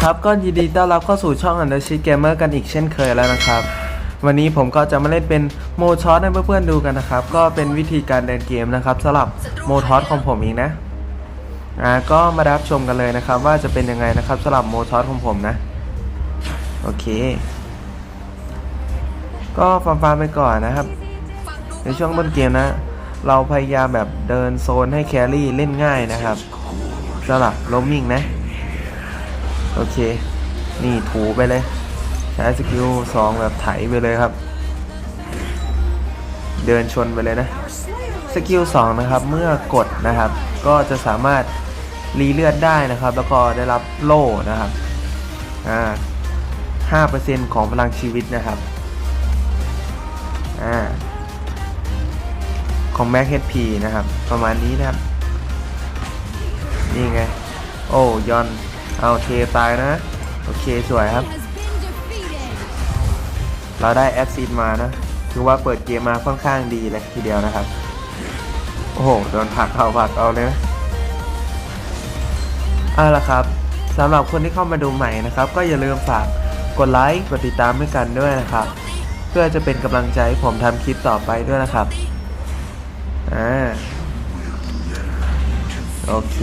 ครับก็ยินดีต้อนรับเข้าสู่ช่อง u n d e r s h i t Gamer กันอีกเช่นเคยแล้วนะครับ วันนี้ผมก็จะมาเล่นเป็นโมชอตให้เพื่อนๆดูกันนะครับ ก็เป็นวิธีการเดินเกมนะครับสำหรับโมทอสของผมเองนะอ่าก็มารับชมกันเลยนะครับ ว่าจะเป็นยังไงนะครับสำหรับโมทอสของผมนะ โอเค ก็ฟาร์มๆไปก่อนนะครับ ในช่วงต้นเกมนะ เราพยายามแบบเดินโซนให้แครี่เล่นง่ายนะครับสำหรับโรมิงนะ โอเค นี่ถูไปเลย ใช้สกิลสองแบบไถไปเลยครับ เดินชนไปเลยนะ สกิลสองนะครับเมื่อกดนะครับ ก็จะสามารถรีเลือดได้นะครับ แล้วก็ได้รับโล่นะครับอ่าห้าเปอร์เซ็นต์ของพลังชีวิตนะครับอ่าของ Max HP นะครับ ประมาณนี้นะครับ นี่ไง โอ้ยอน เอาเทตายนะ โอเคสวยครับ เราได้แอดซีดมานะคือว่าเปิดเกมมาค่อนข้างดีเลยทีเดียวนะครับ โอ้โหโดนผักเอาผักเอาเลยนะเอาละครับสำหรับคนที่เข้ามาดูใหม่นะครับ ก็อย่าลืมฝากกดไลค์กดติดตามให้กันด้วยนะครับ เพื่อจะเป็นกำลังใจให้ผมทำคลิปต่อไปด้วยนะครับอ่าโอเค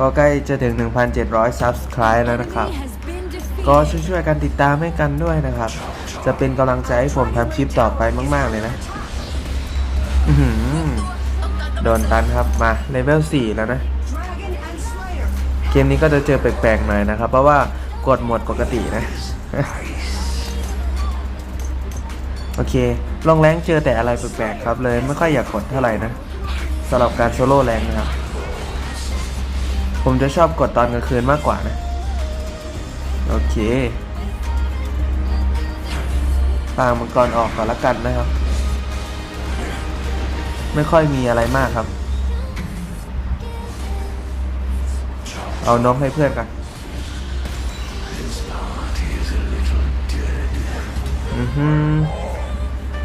ก็ใกล้จะถึง 1,700 Subscribe แล้วนะครับ ก็ช่วยๆกันติดตามให้กันด้วยนะครับ จะเป็นกำลังใจให้ผมทำคลิปต่อไปมาก ๆ เลยนะอื้อหือโดนตันครับมาเลเวล 4 แล้วนะ เกมนี้ก็จะเจอแปลกๆหน่อยนะครับ เพราะว่ากดหมดปกตินะ โอเคลงแรงเจอแต่อะไรแปลกๆครับเลย ไม่ค่อยอยากกดเท่าไหร่นะสำหรับการโซโล่แรงนะครับ ผมจะชอบกดตอนกลางคืนมากกว่านะ โอเคปางมังกรออกก่อนละกันนะครับ ไม่ค่อยมีอะไรมากครับ เอานกให้เพื่อนกันอือฮึ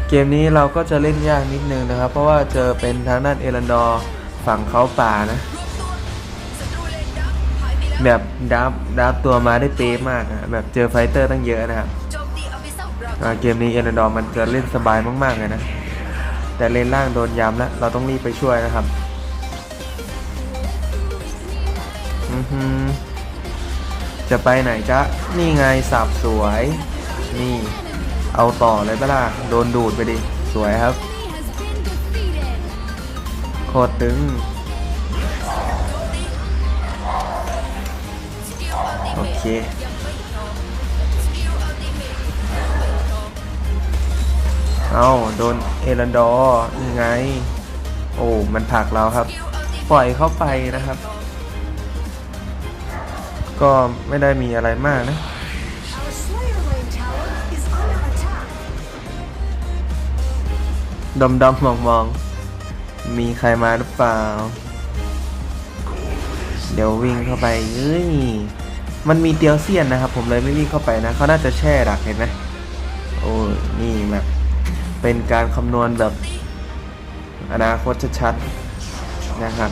เกมนี้เราก็จะเล่นยากนิดนึงนะครับ เพราะว่าเจอเป็นทางด้านเอรันดอร์ฝั่งเขาป่านะ แบบดับดับตัวมาได้เป๊ะมากนะแบบเจอไฟเตอร์ตั้งเยอะนะครับเกมนี้เอรันดอร์มันจะเล่นสบายมากๆเลยนะ แต่เลนล่างโดนย้ำแล้ว เราต้องรีบไปช่วยนะครับอือฮึจะไปไหนจ๊ะ นี่ไงสับสวย นี่ เอาต่อเลยปะล่ะ โดนดูดไปดิ สวยครับ โคตรตึง โอเคเอาโดนเอรันดอร์นี่ไง โอ้มันผลักเราครับ ปล่อยเข้าไปนะครับ ก็ไม่ได้มีอะไรมากนะดมดมมองมอง มีใครมาหรือเปล่า เดี๋ยววิ่งเข้าไปเอ้ย มันมีเตียวเซียนนะครับ ผมเลยไม่วิ่งเข้าไปนะเขาน่าจะแช่ดักเห็นไหมโอ้ยนี่แบบเป็นการคำนวณแบบอนาคตชัดๆนะครับ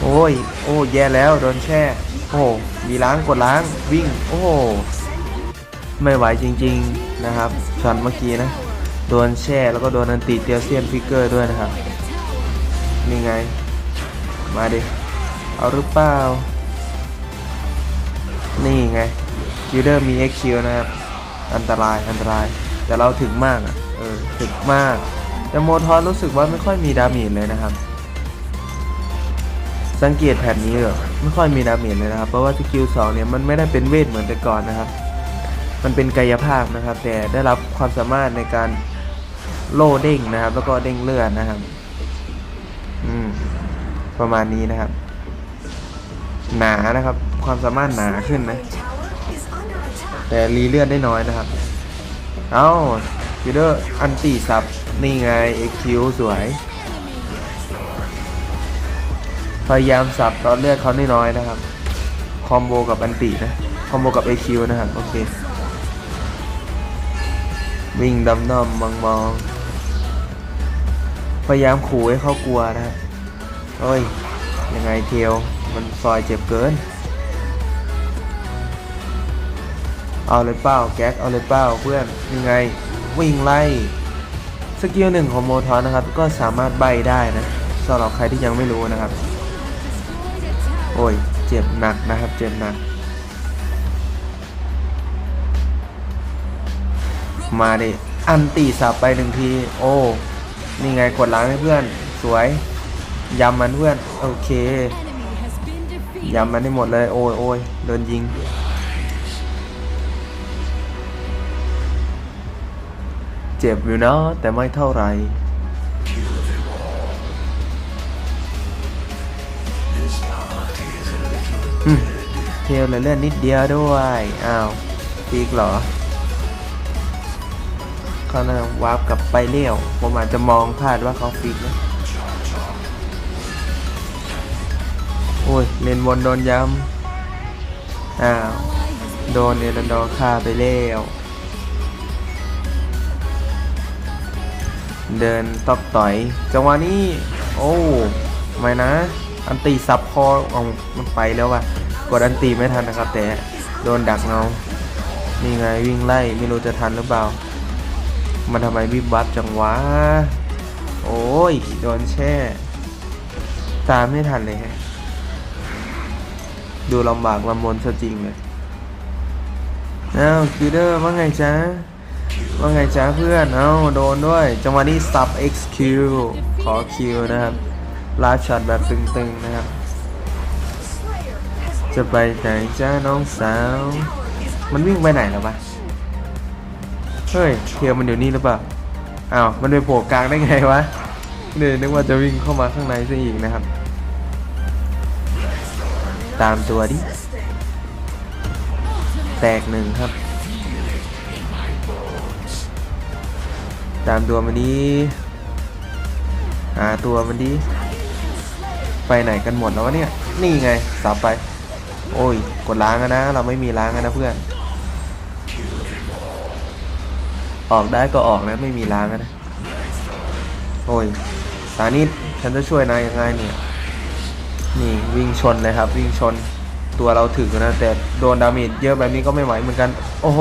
โอ้ย โอ้แย่แล้วโดนแช่ โอ้มีล้างกดล้างวิ่ง โอ้ไม่ไหวจริง ๆนะครับช็อตเมื่อกี้นะโดนแช่แล้วก็โดนอันติเตียวเซียนฟิกเกอร์ด้วยนะครับนี่ไง มาดิ เอาหรือเปล่า นี่ไงคิวเดอร์มี XQ นะครับ อันตรายอันตราย แต่เราถึงมากอะเออถึงมาก แต่โมทอนรู้สึกว่าไม่ค่อยมีดาเมจเลยนะครับ สังเกตแผ่นนี้เหรอไม่ค่อยมีดาเมจเลยนะครับ เพราะว่าสกิลสองเนี่ยมันไม่ได้เป็นเวทเหมือนแต่ก่อนนะครับ มันเป็นกายภาพนะครับ แต่ได้รับความสามารถในการโล่เด้งนะครับ แล้วก็เด้งเลือดนะครับอืมประมาณนี้นะครับ หนานะครับ ความสามารถหนาขึ้นนะ แต่รีเลือดได้น้อยนะครับ เอ้าคิวเดอร์อันตีซับ นี่ไง XQ สวย พยายามสับตอนเลือดเขาน้อยๆนะครับ คอมโบกับอันตินะ คอมโบกับ AQ นะครับ โอเค วิ่งดำน้ำมองมองพยายามขู่ให้เขากลัวนะครับเอ้ย ยังไงเทลมันซอยเจ็บเกิน เอาเลยเป้าแก๊กเอาเลยเป้าเพื่อนยังไงวิ่งไล่สกิลหนึ่งของโมทอนนะครับ ก็สามารถใบได้นะสำหรับใครที่ยังไม่รู้นะครับ โอ้ยเจ็บหนักนะครับ เจ็บหนัก มาดิอันตีสับไปหนึ่งที โอ้นี่ไงกดล้างให้เพื่อน สวยยำมันเพื่อน โอเคยำมันให้หมดเลย โอ้ยโอ้ยโดนยิง เจ็บอยู่เนาะแต่ไม่เท่าไหร่เทลเลือเลื่อนนิดเดียวด้วย อ้าวปีกเหรอเขาน่าวาร์ปกลับไปเลี้ยวผมอาจจะมองพลาดว่าเขาฟิกนะโอ้ย เลนบนโดนย้ำ อ้าว โดนเอรันดอร์ฆ่าไปแล้ว เดินตอกต่อย จังหวะนี้ โอ้ไม่นะ อันตีซับคอเอามันไปแล้วว่ะ กดอันตีไม่ทันนะครับ แต่โดนดักเงานี่ไงวิ่งไล่ไม่รู้จะทันหรือเปล่า มันทำไมวิบวับจังวะ โอ้ยโดนแช่ ตามไม่ทันเลยฮะ ดูลำบากลำบนซะจริงเลยอ้าวคิวเดอร์ว่าไงจ๊ะ ว่าไงจ๊ะเพื่อน เอ้าโดนด้วย จังหวะนี้ซับ XQ ขอคิวนะครับลาช็อตแบบตึงๆนะครับ จะไปไหนจ้าน้องสาว มันวิ่งไปไหนแล้วปะเฮ้ยเทียวมันอยู่นี่หรือเปล่าอ้าวมันไปโผล่กลางได้ไงวะเดี๋ยวนึกว่าจะวิ่งเข้ามาข้างในซะอีกนะครับ ตามตัวดิ แตกหนึ่งครับ ตามตัวมันดีหาตัวมันดี ไปไหนกันหมดแล้ววะเนี่ย นี่ไงสับไป โอ้ย กดล้างกันนะ เราไม่มีล้างกันนะเพื่อน ออกได้ก็ออกนะ ไม่มีล้างกันนะ โอ้ยตานิดฉันจะช่วยนายยังไงเนี่ย นี่วิ่งชนเลยครับ วิ่งชน ตัวเราถึกนะ แต่โดนดาเมจเยอะแบบนี้ก็ไม่ไหวเหมือนกัน โอ้โห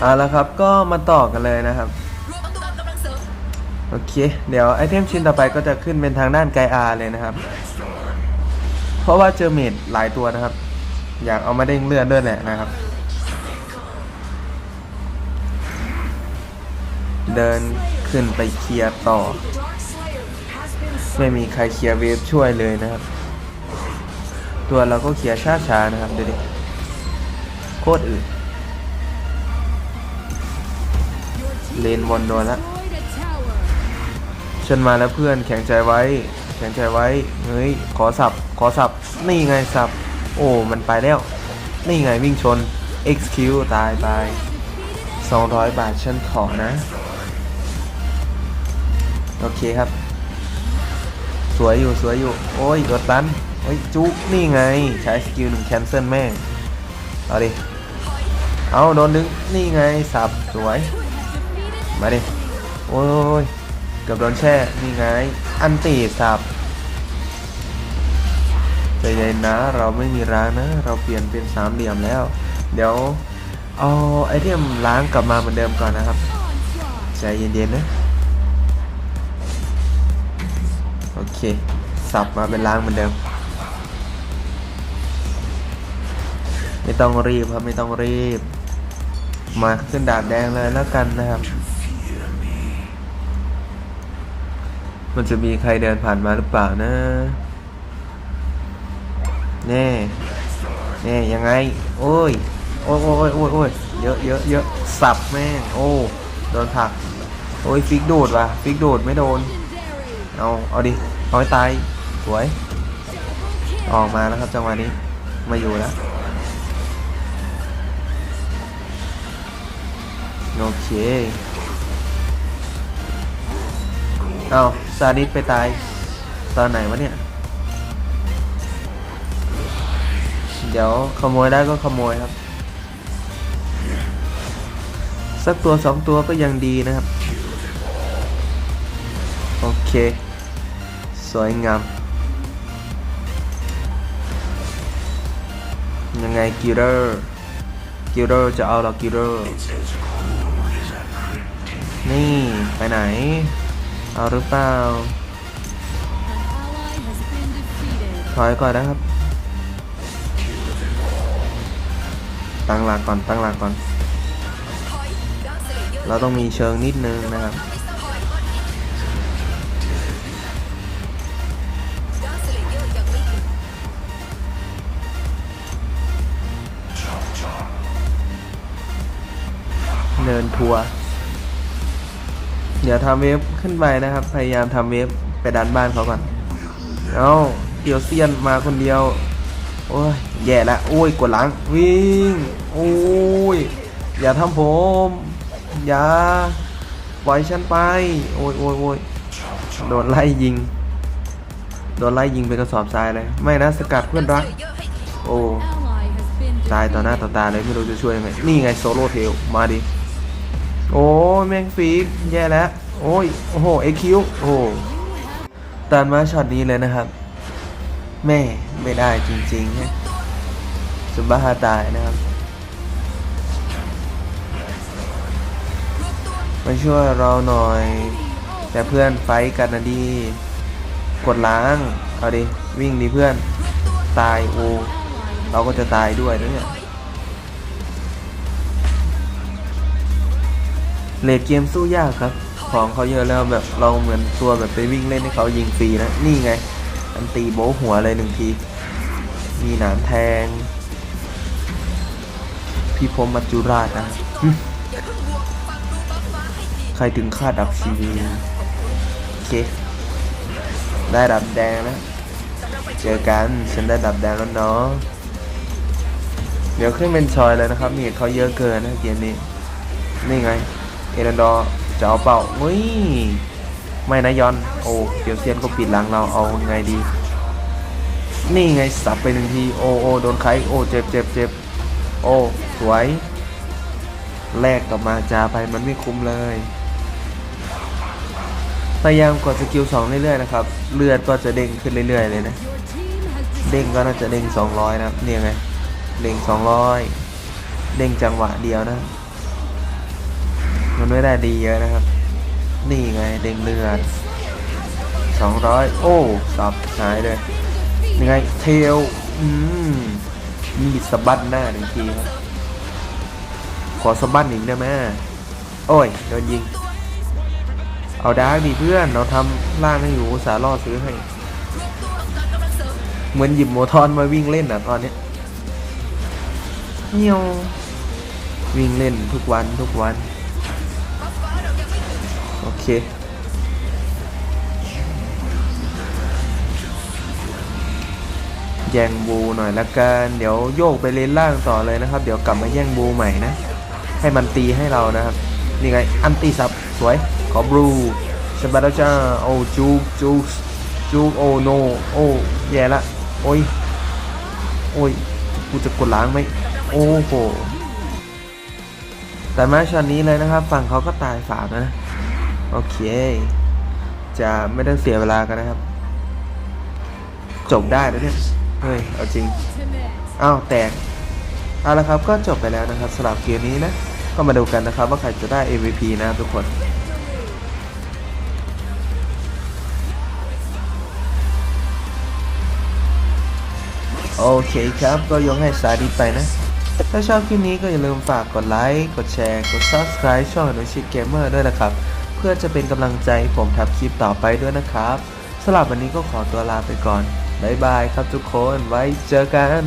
เอาละครับ ก็มาต่อกันเลยนะครับ โอเค เดี๋ยวไอเทมชิ้นต่อไปก็จะขึ้นเป็นทางด้านไกอาเลยนะครับ เพราะว่าเจอเมดหลายตัวนะครับ อยากเอามาเด้งเลือดด้วยแหละนะครับ เดินขึ้นไปเคลียร์ต่อ ไม่มีใครเคลียร์เวฟช่วยเลยนะครับ ตัวเราก็เคลียร์ช้าๆนะครับดูดิโคตรอื่นเลนบนโดนละ ฉันมาแล้วเพื่อนแข็งใจไว้ แข็งใจไว้ เฮ้ย ขอสับ ขอสับ นี่ไงสับ โอ้ มันไปแล้ว นี่ไงวิ่งชน XQ ตายไป200 บาทฉันขอนะ โอเคครับ สวยอยู่สวยอยู่ โอ้ยกดตันเฮ้ย จุกนี่ไง ใช้สกิลหนึ่งแคนเซิลแม่ง เอาดิ เอาโดนดึง นี่ไง สับ สวย มาดิ โอ้ย กือบโดนแช่นี่ไง อันตีสับใจเย็นนะ เราไม่มีร้านนะ เราเปลี่ยนเป็นสามเหลี่ยมแล้ว เดี๋ยวเอาไอเทมล้างกลับมาเหมือนเดิมก่อนนะครับใจเย็นๆนะ โอเค สับมาเป็นล้างเหมือนเดิม ไม่ต้องรีบครับ ไม่ต้องรีบ มาขึ้นดาบแดงเลยแล้วกันนะครับ มันจะมีใครเดินผ่านมาหรือเปล่านะ แน่แน่ยังไง โอ้ย โอ้ยโอ้ยโอ้ยโอ้ยเยอะเยอะเยอะสับแม่ง โอ้ โดนผัก โอ้ยฟิกโดดว่ะ ฟิกโดดไม่โดน เอา เอาดิ เอาให้ตาย สวย ออกมาแล้วครับจังหวะนี้ มาอยู่แล้ว โอเค เอาซาดิสไปตาย ตอนไหนวะเนี่ย เดี๋ยวขโมยได้ก็ขโมยครับ สักตัวสองตัวก็ยังดีนะครับ โอเค สวยงาม ยังไงกิลเลอร์กิลเดอร์จะเอาเหรอกิลเดอร์นี่ ไปไหน เอาหรือเปล่า ถอยก่อนนะครับ ตั้งหลักก่อน ตั้งหลักก่อน เราต้องมีเชิงนิดนึงนะครับ เนินทัวร์ เดี๋ยวทำเวฟขึ้นไปนะครับ พยายามทำเวฟไปดันบ้านเขาก่อน เอาเกียวเซียนมาคนเดียว โอ้ย แย่ละโอ้ย กดหลัง วิ่ง โอ้ย อย่าทำผม อย่า ปล่อยฉันไป โอ้ยโอ้ยโอ้ยโดนไล่ยิง โดนไล่ยิงไปกระสอบทรายเลย ไม่นะสกัดเพื่อนรัก โอ้ตายต่อหน้าต่อตาเลยไม่รู้จะช่วยยังไง นี่ไงโซโล่เทล มาดิ โอ้แม่งฟีกแย่แล้ว โอ้ย โอ้โห เอคิว โอ้โตัดมาช็อตนี้เลยนะครับ แม่ ไม่ได้จริงๆฮะสุบ้าตายนะครับ มาช่วยเราหน่อย แต่เพื่อนไฟกันนะดี กดล้าง เอาดิ วิ่งดิเพื่อน ตายโอ้เราก็จะตายด้วยนะเนี่ย เลดเกมสู้ยากครับ ของเขาเยอะแล้วแบบเราเหมือนตัวแบบไปวิ่งเล่นให้เขายิงฟรีนะ นี่ไง อันตีโบหัวเลยหนึ่งที มีหนามแทง พี่พรมมัจจุราชนะ ใครถึงคาดดับชีวีโอเค ได้ดับแดงนะ เจอกันฉันได้ดับแดงแล้วเนาะเดี๋ยวขึ้นเป็นชอยเลยนะครับ นี่เขาเยอะเกินนะเกมนี้ นี่ไง เอรันดอร์จะเอาเป่าเฮ้ยไม่นะยอน โอ้เกียวเซียนก็ปิดหลังเราเอาไงดี นี่ไงสับไปหนึ่งที โอโอโดนใครโอเจ็บเจ็บเจ็บโอ้สวยแลกกลับมาจาไปมันไม่คุ้มเลยพยายามกดสกิลสองเรื่อยๆนะครับ เลือดก็จะเด้งขึ้นเรื่อยๆเลยนะ เด้งก็น่าจะเด้ง200 นะครับเนี่ยไง เด้ง200 เด้งจังหวะเดียวนะ มันไม่ได้ดีเยอะนะครับ นี่ไงเด้งเลือด200โอ้สับหายเลยยังไงเทลอืมมีสะบัดหน้าหนึ่งทีครับขอสะบัดหนึ่งได้ไหมโอ้ยโดนยิง เอาดาร์กดิเพื่อนเราทำล่างให้อยู่สาห์ล่อซื้อให้ เหมือนหยิบโมทอนมาวิ่งเล่นอะตอนนี้เนียววิ่งเล่นทุกวันทุกวัน เคแย่งบูหน่อยละกัน เดี๋ยวโยกไปเลนล่างต่อเลยนะครับ เดี๋ยวกลับมาแย่งบูใหม่นะ ให้มันตีให้เรานะครับ นี่ไง อันตีซับสวย ขอบรูสบาร์จ้าโอ้จูจูจูโอโน โอ้แย่ละ โอ้ย โอ้ย กูจะกดล้างไหม โอ้โหแต่มาช็อตนี้เลยนะครับ ฝั่งเขาก็ตายสามนะ โอเค จะไม่ต้องเสียเวลากันนะครับ จบได้แล้วเนี่ย เฮ้ย เอาจริง อ้าวแตก เอาละครับก็จบไปแล้วนะครับสำหรับเกมนี้นะ ก็มาดูกันนะครับว่าใครจะได้ MVP นะทุกคนโอเคครับ ก็ยกให้สาดิไปนะ ถ้าชอบคลิปนี้ก็อย่าลืมฝากกดไลค์ กดแชร์ กด Subscribe ช่องนุชิเกมเมอร์ด้วยนะครับ เพื่อจะเป็นกำลังใจผมทำคลิปต่อไปด้วยนะครับสำหรับวันนี้ก็ขอตัวลาไปก่อน บ๊ายบายครับทุกคน ไว้เจอกัน